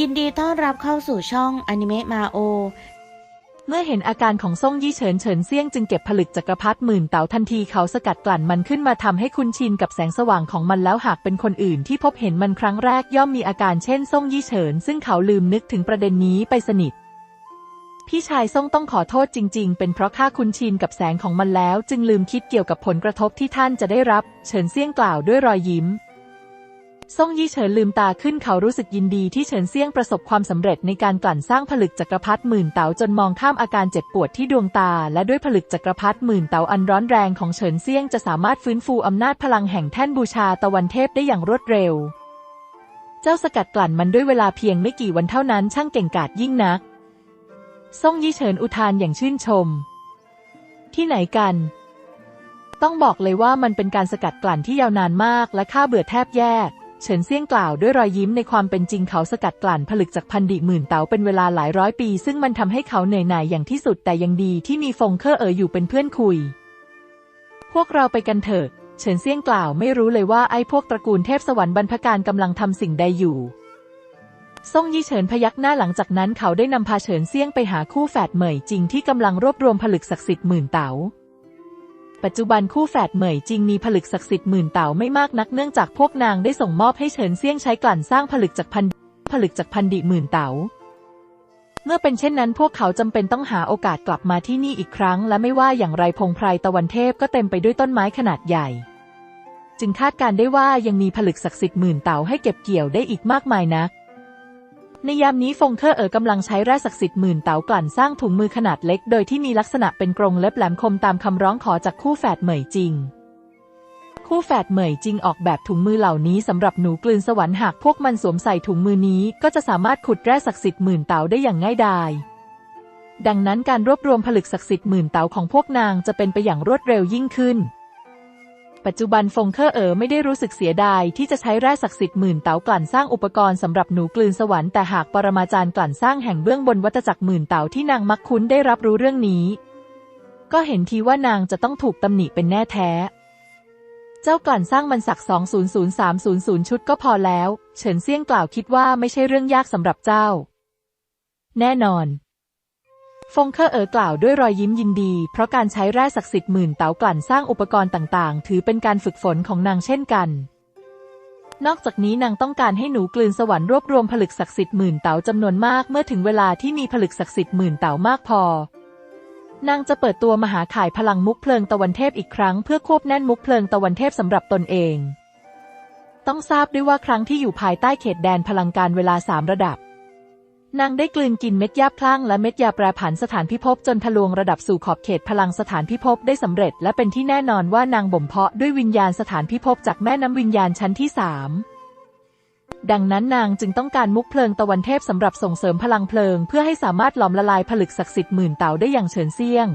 ยินดีต้อนรับเข้าสู่ช่องอนิเมะมาโอ เมื่อเห็นอาการของซ่งยี่เฉินเฉินเซี่ยงจึงเก็บผลึกจักรพรรดิหมื่นเต๋าทันทีเขาสกัดกลั่นมันขึ้นมาทำให้คุ้นชินกับแสงสว่างของมันแล้วหากเป็นคนอื่นที่พบเห็นมันครั้งแรกย่อมมีอาการเช่นซ่งยี่เฉิน ซึ่งเขาลืมนึกถึงประเด็นนี้ไปสนิท พี่ชายซ่งต้องขอโทษจริง ๆ เป็นเพราะข้าคุ้นชินกับแสงของมันแล้ว จึงลืมคิดเกี่ยวกับผลกระทบที่ท่านจะได้รับ เฉินเซี่ยงกล่าวด้วยรอยยิ้ม ซ่งยี่เฉินลืมตาขึ้นเขารู้สึกยินดีที่เฉินเซี่ยงประสบความสำเร็จในการกลั่นสร้างผลึกจักรพรรดิหมื่นเต๋าจนมองข้ามอาการเจ็บปวดที่ดวงตา และด้วยผลึกจักรพรรดิหมื่นเต๋าอันร้อนแรงของเฉินเซี่ยงจะสามารถฟื้นฟูอำนาจพลังแห่งแท่นบูชาตะวันเทพได้อย่างรวดเร็ว เจ้าสกัดกลั่นมันด้วยเวลาเพียงไม่กี่วันเท่านั้นช่างเก่งกาจยิ่งนักซ่งยี่เฉินอุทานอย่างชื่นชม ที่ไหนกัน ต้องบอกเลยว่ามันเป็นการสกัดกลั่นที่ยาวนานมากและข้าเบื่อแทบแย่ เฉินเซี่ยงกล่าวด้วยรอยยิ้มในความเป็นจริงเขาสกัดกลั่นผลึกจากพันดิหมื่นเต๋าเป็นเวลาหลายร้อยปี ซึ่งมันทำให้เขาเหนื่อยหน่ายอย่างที่สุดแต่ยังดีที่มีฟงเคอร์เอ๋ออยู่เป็นเพื่อนคุย พวกเราไปกันเถิดเฉินเซี่ยงกล่าวไม่รู้เลยว่าไอ้พวกตระกูลเทพสวรรค์บรรพการกำลังทำสิ่งใดอยู่ซ่งยี่เฉินพยักหน้าหลังจากนั้นเขาได้นำพาเฉินเซี่ยงไปหาคู่แฝดเหมยจริงที่กำลังรวบรวมผลึกศักดิ์สิทธิ์หมื่นเต๋า ปัจจุบันคู่แฝดเหมยจริงมีผลึกศักดิ์สิทธิ์หมื่นเต๋าไม่มากนักเนื่องจากพวกนางได้ส่งมอบให้เฉินเซี่ยงใช้กลั่นสร้างผลึกจากพันผลึกจากพันดิหมื่นเต๋าเมื่อเป็นเช่นนั้นพวกเขาจำเป็นต้องหาโอกาสกลับมาที่นี่อีกครั้ง และไม่ว่าอย่างไรพงไพรตะวันเทพก็เต็มไปด้วยต้นไม้ขนาดใหญ่ จึงคาดการได้ว่ายังมีผลึกศักดิ์สิทธิ์หมื่นเต๋าให้เก็บเกี่ยวได้อีกมากมายนัก ในยามนี้ฟงเคอร์เอ๋อกำลังใช้แร่ศักดิ์สิทธิ์หมื่นเต๋ากลั่นสร้างถุงมือขนาดเล็ก โดยที่มีลักษณะเป็นกรงเล็บแหลมคมตามคำร้องขอจากคู่แฝดเหมยจริง คู่แฝดเหมยจริงออกแบบถุงมือเหล่านี้สำหรับหนูกลืนสวรรค์หากพวกมันสวมใส่ถุงมือนี้ก็จะสามารถขุดแร่ศักดิ์สิทธิ์หมื่นเต๋าได้อย่างง่ายดายดังนั้นการรวบรวมผลึกศักดิ์สิทธิ์หมื่นเต๋าของพวกนางจะเป็นไปอย่างรวดเร็วยิ่งขึ้น ปัจจุบันฟงเคอร์เอ๋อไม่ได้รู้สึกเสียดายที่จะใช้แร่ศักดิ์สิทธิ์หมื่นเต๋ากลั่นสร้างอุปกรณ์สำหรับหนูกลืนสวรรค์แต่หากปรมาจารย์กลั่นสร้างแห่งเบื้องบนวัตจักรหมื่นเต๋าที่นางมักคุ้นได้รับรู้เรื่องนี้ ก็เห็นทีว่านางจะต้องถูกตำหนิเป็นแน่แท้ เจ้ากลั่นสร้างมันสัก200300 ชุดก็พอแล้ว เฉินเซี่ยงกล่าวคิดว่าไม่ใช่เรื่องยากสำหรับเจ้า แน่นอน ฟงเคอร์เอ๋อกล่าวด้วยรอยยิ้มยินดี เพราะการใช้แร่ศักดิ์สิทธิ์หมื่นเต๋ากลั่นสร้างอุปกรณ์ต่างๆ ถือเป็นการฝึกฝนของนางเช่นกัน นอกจากนี้นางต้องการให้หนูกลืนสวรรค์รวบรวมผลึกศักดิ์สิทธิ์หมื่นเต๋าจำนวนมากเมื่อถึงเวลาที่มีผลึกศักดิ์สิทธิ์หมื่นเต๋ามากพอนางจะเปิดตัวมหาข่ายพลังมุกเพลิงตะวันเทพอีกครั้งเพื่อควบแน่นมุกเพลิงตะวันเทพสำหรับตนเอง ต้องทราบด้วยว่าครั้งที่อยู่ภายใต้เขตแดนพลังการเวลาสามระดับ นางได้กลืนกินเม็ดยาพลั่งและเม็ดยาแปรผันสถานพิภพจนทะลวงระดับสู่ขอบเขตพลังสถานพิภพได้สำเร็จ และเป็นที่แน่นอนว่านางบ่มเพาะด้วยวิญญาณสถานพิภพจากแม่น้ำวิญญาณชั้นที่สามดังนั้นนางจึงต้องการมุกเพลิงตะวันเทพสำหรับส่งเสริมพลังเพลิง เพื่อให้สามารถหลอมละลายผลึกศักดิ์สิทธิ์หมื่นเต๋าได้อย่างเฉินเซี่ยง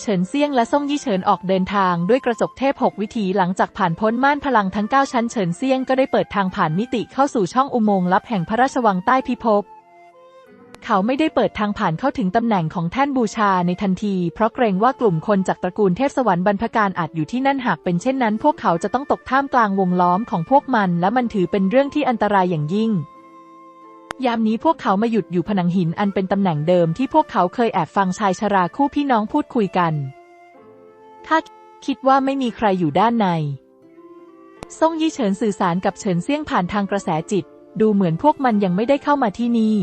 เฉินเซี่ยงและซ่งยี่เฉินออกเดินทางด้วยกระจกเทพหกวิถีหลังจากผ่านพ้นม่านพลังทั้งเก้าชั้นเฉินเซี่ยงก็ได้เปิดทางผ่านมิติเข้าสู่ช่องอุโมงค์ลับแห่งพระราชวังใต้พิภพ เขาไม่ได้เปิดทางผ่านเข้าถึงตำแหน่งของแท่นบูชาในทันที เพราะเกรงว่ากลุ่มคนจากตระกูลเทพสวรรค์บรรพการอาจอยู่ที่นั่นหากเป็นเช่นนั้น พวกเขาจะต้องตกท่ามกลางวงล้อมของพวกมัน และมันถือเป็นเรื่องที่อันตรายอย่างยิ่ง ยามนี้พวกเขามาหยุดอยู่ผนังหินอันเป็นตำแหน่งเดิมที่พวกเขาเคยแอบฟังชายชราคู่พี่น้องพูดคุยกันข้าคิดว่าไม่มีใครอยู่ด้านในซ่งยี่เฉินสื่อสารกับเฉินเซี่ยงผ่านทางกระแสจิต ดูเหมือนพวกมันยังไม่ได้เข้ามาที่นี่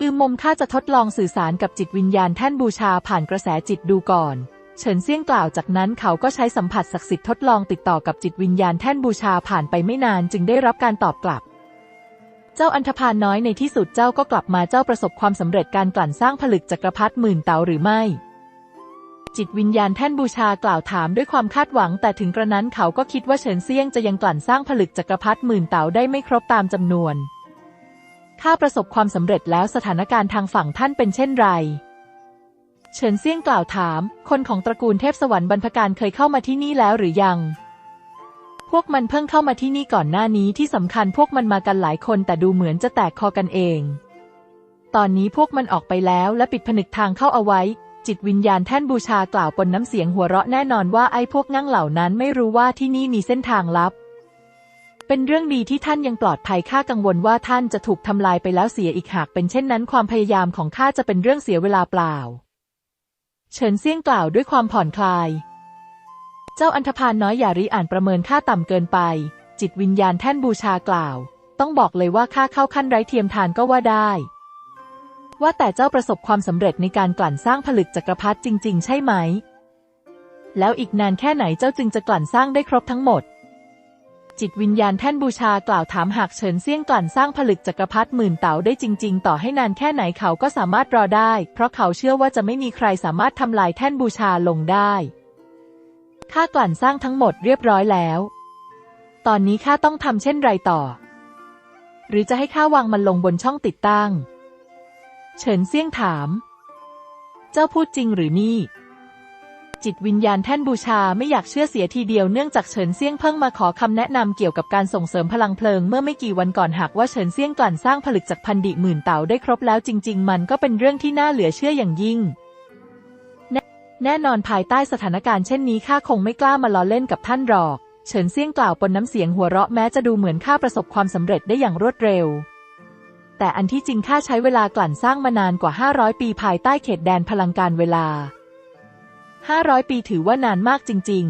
อืมมมข้าจะทดลองสื่อสารกับจิตวิญญาณแท่นบูชาผ่านกระแสจิตดูก่อน เฉินเซี่ยงกล่าวจากนั้นเขาก็ใช้สัมผัสศักดิ์สิทธิ์ทดลองติดต่อกับจิตวิญญาณแท่นบูชาผ่านไปไม่นานจึงได้รับการตอบกลับ เจ้าอันธพาลน้อยในที่สุดเจ้าก็กลับมาเจ้าประสบความสำเร็จการกลั่นสร้างผลึกจักรพรรดิหมื่นเตาหรือไม่ จิตวิญญาณแท่นบูชากล่าวถามด้วยความคาดหวัง แต่ถึงกระนั้นเขาก็คิดว่าเฉินเซี่ยงจะยังกลั่นสร้างผลึกจักรพรรดิหมื่นเตาได้ไม่ครบตามจำนวน ถ้าประสบความสำเร็จแล้วสถานการณ์ทางฝั่งท่านเป็นเช่นไร เฉินเซี่ยงกล่าวถาม คนของตระกูลเทพสวรรค์บรรพการเคยเข้ามาที่นี่แล้วหรือยัง พวกมันเพิ่งเข้ามาที่นี่ก่อนหน้านี้ที่สำคัญพวกมันมากันหลายคนแต่ดูเหมือนจะแตกคอกันเอง ตอนนี้พวกมันออกไปแล้วและปิดผนึกทางเข้าเอาไว้ จิตวิญญาณแท่นบูชากล่าวปนน้ำเสียงหัวเราะแน่นอนว่าไอ้พวกงั่งเหล่านั้นไม่รู้ว่าที่นี่มีเส้นทางลับ เป็นเรื่องดีที่ท่านยังปลอดภัยข้ากังวลว่าท่านจะถูกทำลายไปแล้วเสียอีกหากเป็นเช่นนั้น ความพยายามของข้าจะเป็นเรื่องเสียเวลาเปล่า เฉินเซี่ยงกล่าวด้วยความผ่อนคลาย เจ้าอันธพาลน้อยอย่าริอ่านประเมินค่าต่ำเกินไป จิตวิญญาณแท่นบูชากล่าว ต้องบอกเลยว่าค่าเข้าขั้นไร้เทียมทานก็ว่าได้ ว่าแต่เจ้าประสบความสำเร็จในการกลั่นสร้างผลึกจักรพรรดิจริง ๆ ใช่ไหม แล้วอีกนานแค่ไหนเจ้าจึงจะกลั่นสร้างได้ครบทั้งหมด จิตวิญญาณแท่นบูชากล่าวถามหากเฉินเซี่ยงกลั่นสร้างผลึกจักรพรรดิหมื่นเต๋าได้จริง ๆ ต่อให้นานแค่ไหนเขาก็สามารถรอได้ เพราะเขาเชื่อว่าจะไม่มีใครสามารถทำลายแท่นบูชาลงได้ข้ากลั่นสร้างทั้งหมดเรียบร้อยแล้ว ตอนนี้ข้าต้องทำเช่นไรต่อ หรือจะให้ข้าวางมันลงบนช่องติดตั้ง เฉินเซี่ยงถาม เจ้าพูดจริงหรือนี่ จิตวิญญาณแท่นบูชาไม่อยากเชื่อเสียทีเดียวเนื่องจากเฉินเซี่ยงเพิ่งมาขอคำแนะนำเกี่ยวกับการส่งเสริมพลังเพลิงเมื่อไม่กี่วันก่อนหากว่าเฉินเซี่ยงกลั่นสร้างผลึกจากพันดิหมื่นเต่าได้ครบแล้วจริง ๆ มันก็เป็นเรื่องที่น่าเหลือเชื่ออย่างยิ่งแน่แน่นอนภายใต้สถานการณ์เช่นนี้ข้าคงไม่กล้ามาล้อเล่นกับท่านหรอก เฉินเซี่ยงกล่าวปนน้ำเสียงหัวเราะแม้จะดูเหมือนข้าประสบความสำเร็จได้อย่างรวดเร็ว แต่อันที่จริงข้าใช้เวลากลั่นสร้างมานานกว่า 500 ปีภายใต้เขตแดนพลังการเวลา 500 ปีถือว่านานมากจริง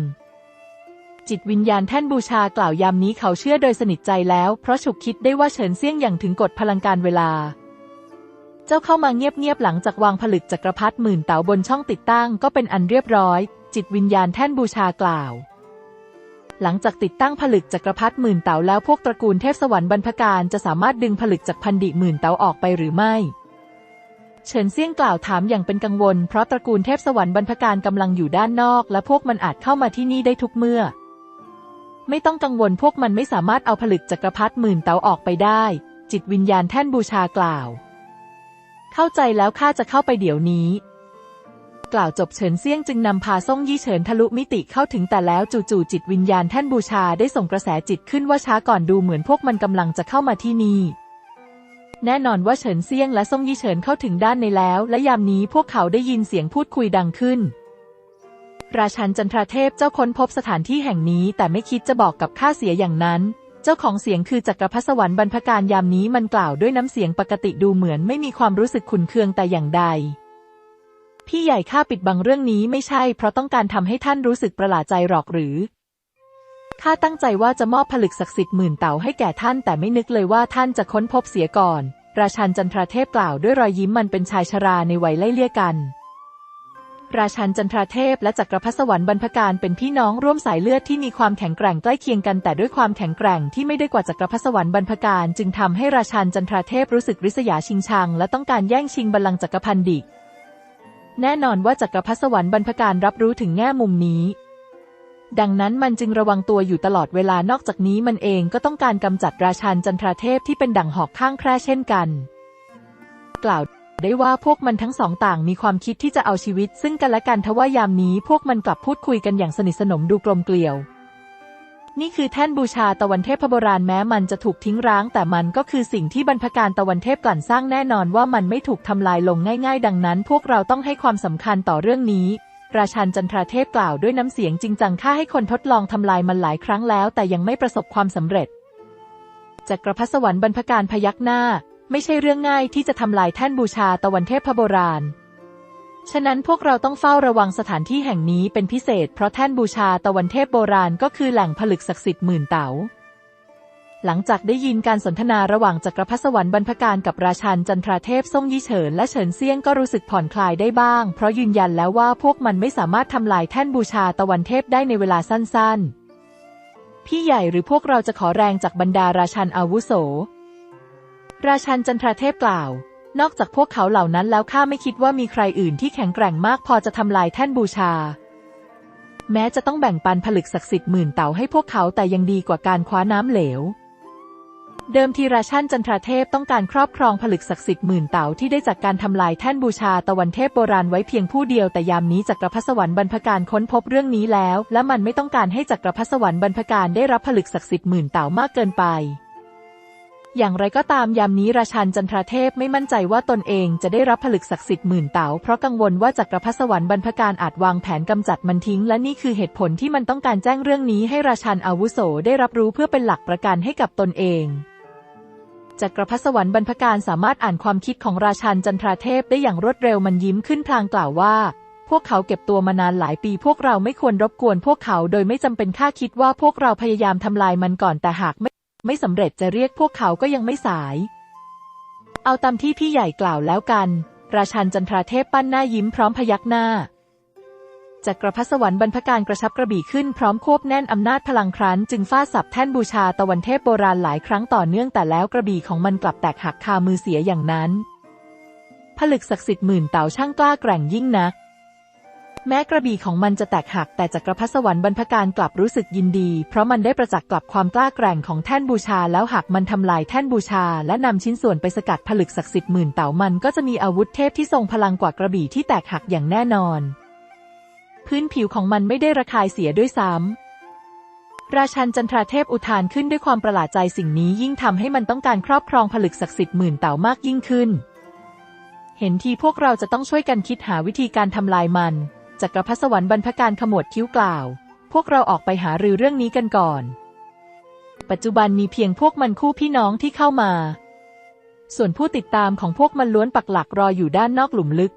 ๆ จิตวิญญาณแท่นบูชากล่าวยามนี้เขาเชื่อโดยสนิทใจแล้ว เพราะฉุกคิดได้ว่าเฉินเซี่ยงอย่างถึงกฎพลังการเวลา เจ้าเข้ามาเงียบๆหลังจากวางผลึกจักรพรรดิหมื่นเต๋าบนช่องติดตั้งก็เป็นอันเรียบร้อย จิตวิญญาณแท่นบูชากล่าวหลังจากติดตั้งผลึกจักรพรรดิหมื่นเต๋าแล้วพวกตระกูลเทพสวรรค์บรรพการจะสามารถดึงผลึกจากพันดิหมื่นเต๋าออกไปหรือไม่ เฉินเซี่ยงกล่าวถามอย่างเป็นกังวล เพราะตระกูลเทพสวรรค์บรรพการกำลังอยู่ด้านนอก และพวกมันอาจเข้ามาที่นี่ได้ทุกเมื่อ ไม่ต้องกังวลพวกมันไม่สามารถเอาผลึกจักรพรรดิหมื่นเต๋าออกไปได้ จิตวิญญาณแท่นบูชากล่าว เข้าใจแล้วข้าจะเข้าไปเดี๋ยวนี้ กล่าวจบเฉินเซี่ยงจึงนำพาซ่งยี่เฉินทะลุมิติเข้าถึงแต่แล้วจู่ๆจิตวิญญาณแท่นบูชาได้ส่งกระแสจิตขึ้นว่าช้าก่อนดูเหมือนพวกมันกำลังจะเข้ามาที่นี่ แน่นอนว่าเฉินเซียงและซ่งยี่เฉินเข้าถึงด้านในแล้ว และยามนี้พวกเขาได้ยินเสียงพูดคุยดังขึ้น ราชันจันทราเทพเจ้าค้นพบสถานที่แห่งนี้แต่ไม่คิดจะบอกกับข้าเสียอย่างนั้น เจ้าของเสียงคือจักรพรรดิสวรรค์บรรพการยามนี้มันกล่าวด้วยน้ำเสียงปกติดูเหมือนไม่มีความรู้สึกขุนเคืองแต่อย่างใด พี่ใหญ่ข้าปิดบังเรื่องนี้ไม่ใช่เพราะต้องการทำให้ท่านรู้สึกประหลาดใจหรอกหรือ ข้าตั้งใจว่าจะมอบผลึกศักดิ์สิทธิ์หมื่นเต่าให้แก่ท่านแต่ไม่นึกเลยว่าท่านจะค้นพบเสียก่อน ราชันจันทราเทพกล่าวด้วยรอยยิ้มมันเป็นชายชราในวัยไล่เลี่ยกัน ราชันจันทราเทพและจักรพรรดิสวรรค์บรรพการเป็นพี่น้องร่วมสายเลือดที่มีความแข็งแกร่งใกล้เคียงกันแต่ด้วยความแข็งแกร่งที่ไม่ได้กว่าจักรพรรดิสวรรค์บรรพการจึงทำให้ราชันจันทราเทพรู้สึกริษยาชิงชัง และต้องการแย่งชิงบัลลังก์จักรพันดิกแน่นอนว่าจักรพรรดิสวรรค์บรรพการรับรู้ถึงแง่มุมนี้ ดังนั้นมันจึงระวังตัวอยู่ตลอดเวลานอกจากนี้มันเองก็ต้องการกำจัดราชันจันทราเทพที่เป็นดั่งหอกข้างแคร่เช่นกัน กล่าวได้ว่าพวกมันทั้งสองต่างมีความคิดที่จะเอาชีวิต ซึ่งกันและกันทว่ายามนี้พวกมันกลับพูดคุยกันอย่างสนิทสนมดูกลมเกลียว นี่คือแท่นบูชาตะวันเทพโบราณแม้มันจะถูกทิ้งร้าง แต่มันก็คือสิ่งที่บรรพการตะวันเทพกลั่นสร้างแน่นอนว่ามันไม่ถูกทำลายลงง่าย ๆ ดังนั้น พวกเราต้องให้ความสำคัญต่อเรื่องนี้ ราชันจันทราเทพกล่าวด้วยน้ำเสียงจริงจังข้าให้คนทดลองทำลายมันหลายครั้งแล้ว แต่ยังไม่ประสบความสำเร็จจักรพรรดิสวรรค์บรรพการพยักหน้า ไม่ใช่เรื่องง่ายที่จะทำลายแท่นบูชาตะวันเทพโบราณ ฉะนั้นพวกเราต้องเฝ้าระวังสถานที่แห่งนี้เป็นพิเศษ เพราะแท่นบูชาตะวันเทพโบราณก็คือแหล่งผลึกศักดิ์สิทธิ์หมื่นเต๋า หลังจากได้ยินการสนทนาระหว่างจักรพรรดิสวรรค์บรรพการกับราชันจันทราเทพซ่งยี่เฉินและเฉินเซียงก็รู้สึกผ่อนคลายได้บ้าง เพราะยืนยันแล้วว่าพวกมันไม่สามารถทำลายแท่นบูชาตะวันเทพได้ในเวลาสั้นๆ พี่ใหญ่หรือพวกเราจะขอแรงจากบรรดาราชันอาวุโส ราชันจันทราเทพกล่าว นอกจากพวกเขาเหล่านั้นแล้วข้าไม่คิดว่ามีใครอื่นที่แข็งแกร่งมากพอจะทำลายแท่นบูชาแม้จะต้องแบ่งปันผลึกศักดิ์สิทธิ์หมื่นเต่าให้พวกเขาแต่ยังดีกว่าการคว้าน้ำเหลว เดิมทีราชันจันทราเทพต้องการครอบครองผลึกศักดิ์สิทธิ์หมื่นเต่าที่ได้จากการทำลายแท่นบูชาตะวันเทพโบราณไว้เพียงผู้เดียวแต่ยามนี้จักรพรรดิสวรรค์บรรพการค้นพบเรื่องนี้แล้ว และมันไม่ต้องการให้จักรพรรดิสวรรค์บรรพการได้รับผลึกศักดิ์สิทธิ์หมื่นเต่ามากเกินไปอย่างไรก็ตามยามนี้ราชันจันทราเทพไม่มั่นใจว่าตนเองจะได้รับผลึกศักดิ์สิทธิ์หมื่นเต๋าเพราะกังวลว่าจักรพรรดิสวรรค์บรรพการอาจวางแผนกำจัดมันทิ้ง และนี่คือเหตุผลที่มันต้องการแจ้งเรื่องนี้ให้ราชันอาวุโสได้รับรู้เพื่อเป็นหลักประกันให้กับตนเอง จักรพรรดิสวรรค์บรรพการสามารถอ่านความคิดของราชันจันทราเทพได้อย่างรวดเร็วมันยิ้มขึ้นพลางกล่าวว่า พวกเขาเก็บตัวมานานหลายปีพวกเราไม่ควรรบกวนพวกเขาโดยไม่จำเป็นค่าคิดว่าพวกเราพยายามทำลายมันก่อนแต่หากไม่ไม่สำเร็จจะเรียกพวกเขาก็ยังไม่สาย เอาตามที่พี่ใหญ่กล่าวแล้วกัน ราชันจันทราเทพปั้นหน้ายิ้มพร้อมพยักหน้า จักรพรรดิสวรรค์บรรพการกระชับกระบี่ขึ้นพร้อมควบแน่นอำนาจพลังครั้น จึงฟาดสับแท่นบูชาตะวันเทพโบราณหลายครั้งต่อเนื่องแต่แล้วกระบี่ของมันกลับแตกหักคามือเสียอย่างนั้น ผลึกศักดิ์สิทธิ์หมื่นเต่าช่างกล้าแกร่งยิ่งนัก แม้กระบี่ของมันจะแตกหักแต่จักรพรรดิสวรรค์บรรพการกลับรู้สึกยินดี เพราะมันได้ประจักษ์กลับความกล้าแกร่งของแท่นบูชาแล้วหากมันทำลายแท่นบูชา และนำชิ้นส่วนไปสกัดผลึกศักดิ์สิทธิ์หมื่นเต่ามันก็จะมีอาวุธเทพที่ทรงพลังกว่ากระบี่ที่แตกหักอย่างแน่นอน พื้นผิวของมันไม่ได้ระคายเสียด้วยซ้ำ ราชันจันทราเทพอุทานขึ้นด้วยความประหลาดใจสิ่งนี้ยิ่งทำให้มันต้องการครอบครองผลึกศักดิ์สิทธิ์หมื่นเต่ามากยิ่งขึ้น เห็นทีพวกเราจะต้องช่วยกันคิดหาวิธีการทำลายมัน จักรพรรดิสวรรค์บรรพการขมวดคิ้วกล่าว พวกเราออกไปหารือเรื่องนี้กันก่อน ปัจจุบันมีเพียงพวกมันคู่พี่น้องที่เข้ามา ส่วนผู้ติดตามของพวกมันล้วนปักหลักรออยู่ด้านนอกหลุมลึก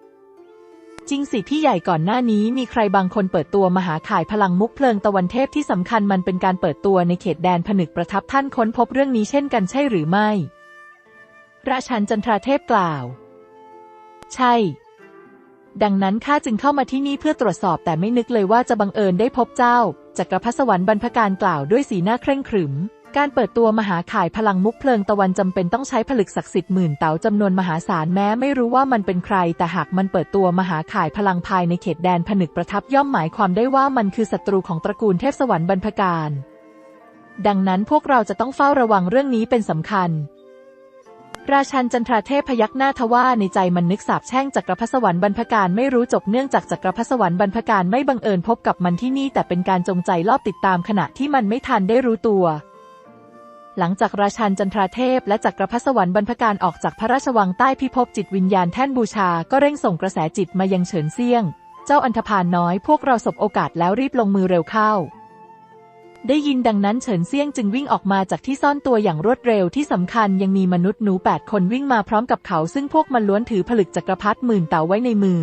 จริงสิพี่ใหญ่ก่อนหน้านี้มีใครบางคนเปิดตัวมหาข่ายพลังมุกเพลิงตะวันเทพที่สำคัญมันเป็นการเปิดตัวในเขตแดนผนึกประทับท่านค้นพบเรื่องนี้เช่นกันใช่หรือไม่ ราชันจันทราเทพกล่าว ใช่ ดังนั้นข้าจึงเข้ามาที่นี่เพื่อตรวจสอบแต่ไม่นึกเลยว่าจะบังเอิญได้พบเจ้าจักรพรรดิสวรรค์บรรพการกล่าวด้วยสีหน้าเคร่งขรึม การเปิดตัวมหาข่ายพลังมุกเพลิงตะวันจำเป็นต้องใช้ผลึกศักดิ์สิทธิ์หมื่นเต๋าจำนวนมหาศาลแม้ไม่รู้ว่ามันเป็นใคร แต่หากมันเปิดตัวมหาข่ายพลังภายในเขตแดนผนึกประทับย่อมหมายความได้ว่ามันคือศัตรูของตระกูลเทพสวรรค์บรรพการ ดังนั้นพวกเราจะต้องเฝ้าระวังเรื่องนี้เป็นสำคัญ ราชันจันทราเทพพยักหน้าทว่าในใจมันนึกสาบแช่งจักรพรรดิสวรรค์บรรพการไม่รู้จบเนื่องจากจักรพรรดิสวรรค์บรรพการไม่บังเอิญพบกับมันที่นี่แต่เป็นการจงใจลอบติดตามขณะที่มันไม่ทันได้รู้ตัว หลังจากราชันจันทราเทพและจักรพรรดิสวรรค์บรรพการออกจากพระราชวังใต้พิภพจิตวิญญาณแท่นบูชาก็เร่งส่งกระแสจิตมายังเฉินเซียง เจ้าอันธพาลน้อยพวกเราสบโอกาสแล้วรีบลงมือเร็วเข้า ได้ยินดังนั้นเฉินเซียงจึงวิ่งออกมาจากที่ซ่อนตัวอย่างรวดเร็วที่สำคัญยังมีมนุษย์หนูแปดคนวิ่งมาพร้อมกับเขาซึ่งพวกมันล้วนถือผลึกจักรพรรดิหมื่นเต่าไว้ในมือ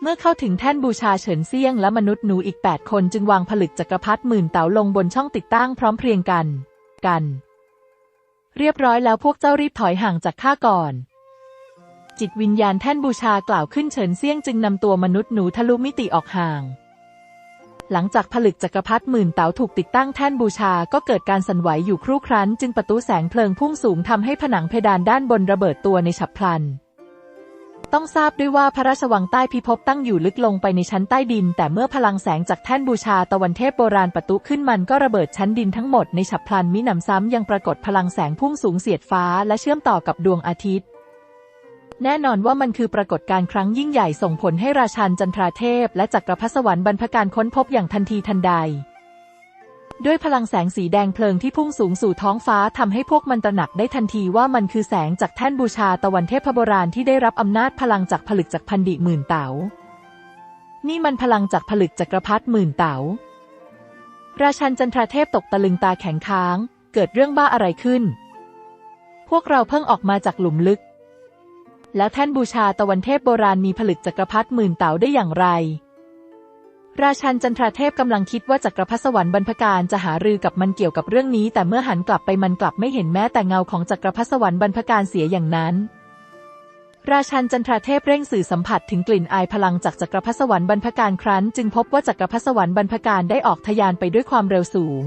เมื่อเข้าถึงแท่นบูชาเฉินเซียงและมนุษย์หนูอีก 8 คนจึงวางผลึกจักรพรรดิหมื่นเต่าลงบนช่องติดตั้งพร้อมเพรียงกัน กัน เรียบร้อยแล้วพวกเจ้ารีบถอยห่างจากข้าก่อน จิตวิญญาณแท่นบูชากล่าวขึ้นเฉินเซี่ยงจึงนำตัวมนุษย์หนูทะลุมิติออกห่าง หลังจากผลึกจักรพรรดิหมื่นเต๋าถูกติดตั้งแท่นบูชาก็เกิดการสั่นไหวอยู่ครู่ครั้น จึงประตูแสงเพลิงพุ่งสูงทำให้ผนังเพดานด้านบนระเบิดตัวในฉับพลัน ต้องทราบด้วยว่าพระราชวังใต้พิภพตั้งอยู่ลึกลงไปในชั้นใต้ดิน แต่เมื่อพลังแสงจากแท่นบูชาตะวันเทพโบราณประตูขึ้นมันก็ระเบิดชั้นดินทั้งหมดในฉับพลันมิหนำซ้ำยังปรากฏพลังแสงพุ่งสูงเสียดฟ้าและเชื่อมต่อกับดวงอาทิตย์ แน่นอนว่ามันคือปรากฏการณ์ครั้งยิ่งใหญ่ส่งผลให้ราชันจันทราเทพ และจักรพรรดิสวรรค์บรรพการค้นพบอย่างทันทีทันใด ด้วยพลังแสงสีแดงเพลิงที่พุ่งสูงสู่ท้องฟ้าทำให้พวกมันตระหนักได้ทันทีว่ามันคือแสงจากแท่นบูชาตะวันเทพโบราณที่ได้รับอำนาจพลังจากผลึกจากพันดิหมื่นเต๋า นี่มันพลังจากผลึกจักรพรรดิหมื่นเต๋า ราชันจันทราเทพตกตะลึงตาแข็งค้าง เกิดเรื่องบ้าอะไรขึ้น พวกเราเพิ่งออกมาจากหลุมลึก แล้วแท่นบูชาตะวันเทพโบราณมีผลึกจักรพรรดิหมื่นเต๋าได้อย่างไร ราชันจันทราเทพกำลังคิดว่าจักรพรรดิสวรรค์บรรพการจะหารือกับมันเกี่ยวกับเรื่องนี้ แต่เมื่อหันกลับไปมันกลับไม่เห็นแม้แต่เงาของจักรพรรดิสวรรค์บรรพการเสียอย่างนั้น ราชันจันทราเทพเร่งสื่อสัมผัสถึงกลิ่นอายพลังจากจักรพรรดิสวรรค์บรรพการครั้น จึงพบว่าจักรพรรดิสวรรค์บรรพการได้ออกทะยานไปด้วยความเร็วสูง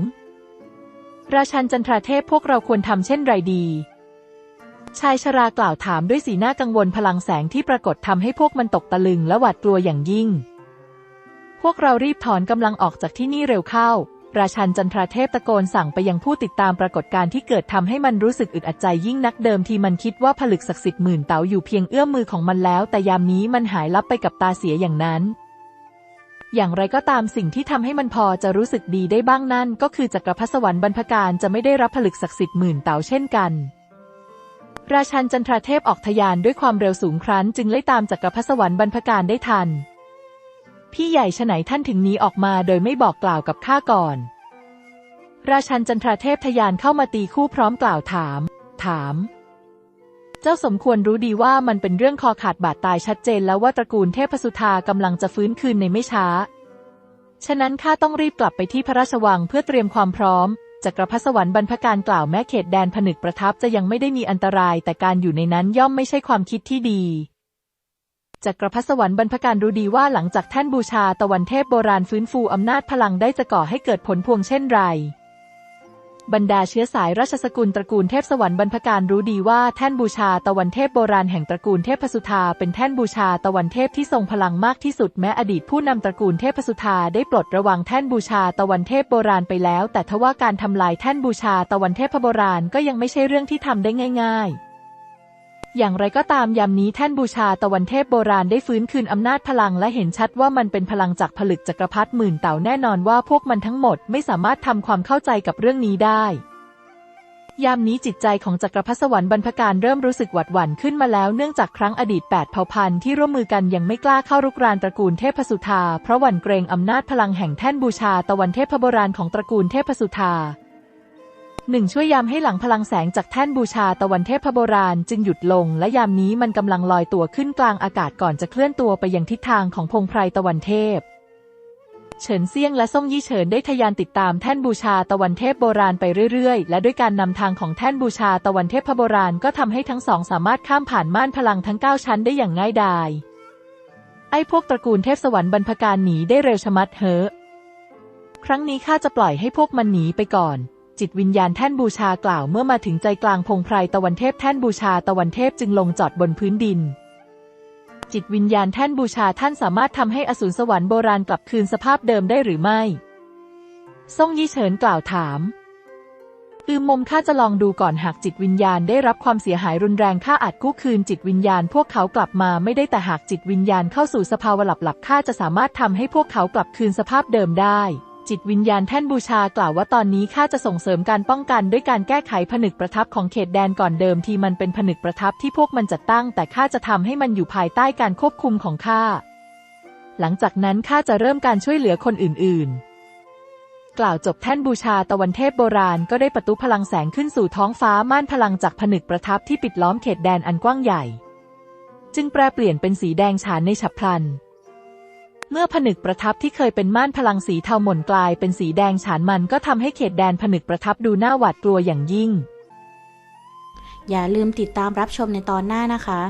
ราชันจันทราเทพพวกเราควรทำเช่นไรดี ชายชรากล่าวถามด้วยสีหน้ากังวลพลังแสงที่ปรากฏทำให้พวกมันตกตะลึงและหวาดกลัวอย่างยิ่ง พวกเรารีบถอนกำลังออกจากที่นี่เร็วเข้า ราชันจันทราเทพตะโกนสั่งไปยังผู้ติดตามปรากฏการณ์ที่เกิดทำให้มันรู้สึกอึดอัดใจยิ่งนักเดิมทีมันคิดว่าผลึกศักดิ์สิทธิ์หมื่นเต๋าอยู่เพียงเอื้อมมือของมันแล้ว แต่ยามนี้มันหายลับไปกับตาเสียอย่างนั้นอย่างไรก็ตามสิ่งที่ทำให้มันพอจะรู้สึกดีได้บ้างนั่น ก็คือจักรพรรดิสวรรค์บรรพการจะไม่ได้รับผลึกศักดิ์สิทธิ์หมื่นเต่าเช่นกัน ราชันจันทราเทพออกทะยานด้วยความเร็วสูงครั้น จึงไล่ตามจักรพรรดิสวรรค์บรรพการได้ทัน พี่ใหญ่ฉไหนท่านถึงหนี้ออกมาโดยไม่บอกกล่าวกับข้าก่อน ราชันจันทราเทพทะยานเข้ามาตีคู่พร้อมกล่าวถาม ถาม เจ้าสมควรรู้ดีว่ามันเป็นเรื่องคอขาดบาดตายชัดเจนแล้วว่าตระกูลเทพสุธากำลังจะฟื้นคืนในไม่ช้า ฉะนั้นข้าต้องรีบกลับไปที่พระราชวังเพื่อเตรียมความพร้อมจักรพรรดิสวรรค์บรรพการกล่าวแม้เขตแดนผนึกประทับจะยังไม่ได้มีอันตราย แต่การอยู่ในนั้นย่อมไม่ใช่ความคิดที่ดี จักรพรรดิสวรรค์บรรพการรู้ดีว่าหลังจากแท่นบูชาตะวันเทพโบราณฟื้นฟูอำนาจพลังได้จะก่อให้เกิดผลพวงเช่นไร บรรดาเชื้อสายราชสกุลตระกูลเทพสวรรค์บรรพการรู้ดีว่าแท่นบูชาตะวันเทพโบราณแห่งตระกูลเทพสุธาเป็นแท่นบูชาตะวันเทพที่ทรงพลังมากที่สุดแม้อดีตผู้นำตระกูลเทพสุธาได้ปลดระวางแท่นบูชาตะวันเทพโบราณไปแล้ว แต่ทว่าการทำลายแท่นบูชาตะวันเทพโบราณก็ยังไม่ใช่เรื่องที่ทำได้ง่าย ๆ อย่างไรก็ตามยามนี้แท่นบูชาตะวันเทพโบราณได้ฟื้นคืนอำนาจพลังและเห็นชัดว่ามันเป็นพลังจากผลึกจักรพรรดิหมื่นเต่าแน่นอนว่าพวกมันทั้งหมดไม่สามารถทำความเข้าใจกับเรื่องนี้ได้ ยามนี้จิตใจของจักรพรรดิสวรรค์บรรพการเริ่มรู้สึกหวัดหวั่นขึ้นมาแล้วเนื่องจากครั้งอดีตแปดเผ่าพันธุ์ที่ร่วมมือกันยังไม่กล้าเข้ารุกรานตระกูลเทพสุธาเพราะหวั่นเกรงอำนาจพลังแห่งแท่นบูชาตะวันเทพโบราณของตระกูลเทพสุธา หนึ่งช่วยยามให้หลังพลังแสงจากแท่นบูชาตะวันเทพโบราณจึงหยุดลง และยามนี้มันกำลังลอยตัวขึ้นกลางอากาศก่อนจะเคลื่อนตัวไปยังทิศทางของพงไพรตะวันเทพ เฉินเซียงและซ่งยี่เฉินได้ทะยานติดตามแท่นบูชาตะวันเทพโบราณไปเรื่อยๆ และด้วยการนำทางของแท่นบูชาตะวันเทพโบราณก็ทำให้ทั้งสองสามารถข้ามผ่านม่านพลังทั้งเก้าชั้นได้อย่างง่ายดาย ไอ้พวกตระกูลเทพสวรรค์บรรพการหนีได้เร็วชะมัดเหอครั้งนี้ข้าจะปล่อยให้พวกมันหนีไปก่อน จิตวิญญาณแท่นบูชากล่าวเมื่อมาถึงใจกลางพงไพรตะวันเทพแท่นบูชาตะวันเทพจึงลงจอดบนพื้นดิน จิตวิญญาณแท่นบูชาท่านสามารถทำให้อสูรสวรรค์โบราณกลับคืนสภาพเดิมได้หรือไม่ซ่งยี่เฉินกล่าวถามอืมมมข้าจะลองดูก่อนหากจิตวิญญาณได้รับความเสียหายรุนแรงข้าอาจกู้คืนจิตวิญญาณ พวกเขากลับมาไม่ได้แต่หากจิตวิญญาณเข้าสู่สภาวะหลับๆข้าจะสามารถทำให้พวกเขากลับคืนสภาพเดิมได้ จิตวิญญาณแท่นบูชากล่าวว่าตอนนี้ข้าจะส่งเสริมการป้องกันด้วยการแก้ไขผนึกประทับของเขตแดนก่อนเดิมที่มันเป็นผนึกประทับที่พวกมันจัดตั้ง แต่ข้าจะทำให้มันอยู่ภายใต้การควบคุมของข้า หลังจากนั้นข้าจะเริ่มการช่วยเหลือคนอื่น ๆ กล่าวจบแท่นบูชาตะวันเทพโบราณก็ได้ประตูพลังแสงขึ้นสู่ท้องฟ้าม่านพลังจากผนึกประทับที่ปิดล้อมเขตแดนอันกว้างใหญ่ จึงแปรเปลี่ยนเป็นสีแดงฉานในฉับพลัน เมื่อผนึกประทับที่เคยเป็นม่านพลังสีเทาหม่นกลายเป็นสีแดงฉานมันก็ทำให้เขตแดนผนึกประทับดูน่าหวาดกลัวอย่างยิ่ง อย่าลืมติดตามรับชมในตอนหน้านะคะ